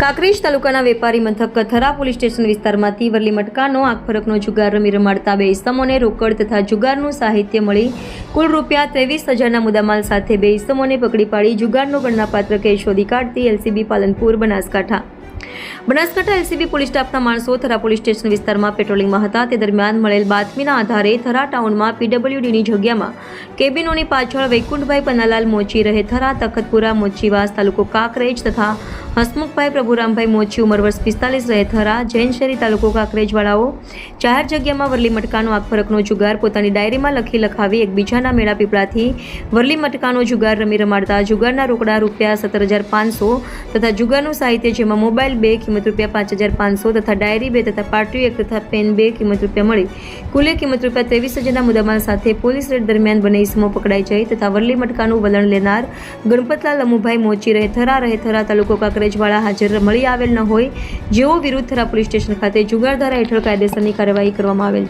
કાંકરેજ તાલુકાના વેપારી મથક થરા પોલીસ સ્ટેશન વિસ્તારમાંથી વરલી મટકાનો આંખફરકનો જુગાર રમી રમાડતા બે ઇસમોને રોકડ તથા જુગારનું સાહિત્ય મળી. કુલ રૂપિયા ત્રેવીસ હજારના મુદ્દામાલ સાથે બે ઇસમોને પકડી પાડી જુગારનો ગણનાપાત્ર કેસ શોધી કાઢતી LCB Palanpur Banaskantha. Banaskantha LCB police સ્ટાફના માણસો થરા પોલીસ સ્ટેશન વિસ્તારમાં પેટ્રોલિંગમાં હતા. તે દરમિયાન મળેલ બાતમીના આધારે થરા ટાઉનમાં પીડબ્લ્યુડીની જગ્યામાં કેબિનોની પાછળ વૈકુંઠભાઈ પન્નાલાલ મોચી રહે થરા, તખતપુરા, મોચીવાસ, તાલુકો કાકરેજ તથા હસમુખભાઈ પ્રભુરામભાઈ મોચી ઉંમર વર્ષ પિસ્તાલીસ રહે થરા. જૈન શેરી તાલુકો કાંકરેજવાળાઓ જાહેર જગ્યામાં વરલી મટકાનો આખફરકનો જુગાર પોતાની ડાયરીમાં લખી લખાવી એકબીજાના મેળા પીપળાથી વરલી મટકાનો જુગાર રમી રમાડતા જુગારના રોકડા રૂપિયા સત્તર હજાર પાંચસો તથા જુગારનું સાહિત્ય જેમાં મોબાઈલ બે કિંમત રૂપિયા પાંચ હજાર પાંચસો તથા ડાયરી બે તથા પાર્ટી એક તથા પેન બે કિંમત રૂપિયા મળી. કુલે કિંમત રૂપિયા ત્રેવીસ હજારના મુદ્દામાલ સાથે પોલીસ રેડ દરમિયાન બંને ઇસમો પકડાઈ જઈ તથા વરલી મટકાનું વલણ લેનાર ગણપતલાલ અમુભાઈ મોચી રહે થરા રહે થરા તાલુકો કાંકરેજવાળા હાજર મળી આવેલ ન હોય, જેઓ વિરુદ્ધ થરા પોલીસ સ્ટેશન ખાતે જુગાર ધારા હેઠળ કાયદેસરની કાર્યવાહી કરવામાં આવેલ.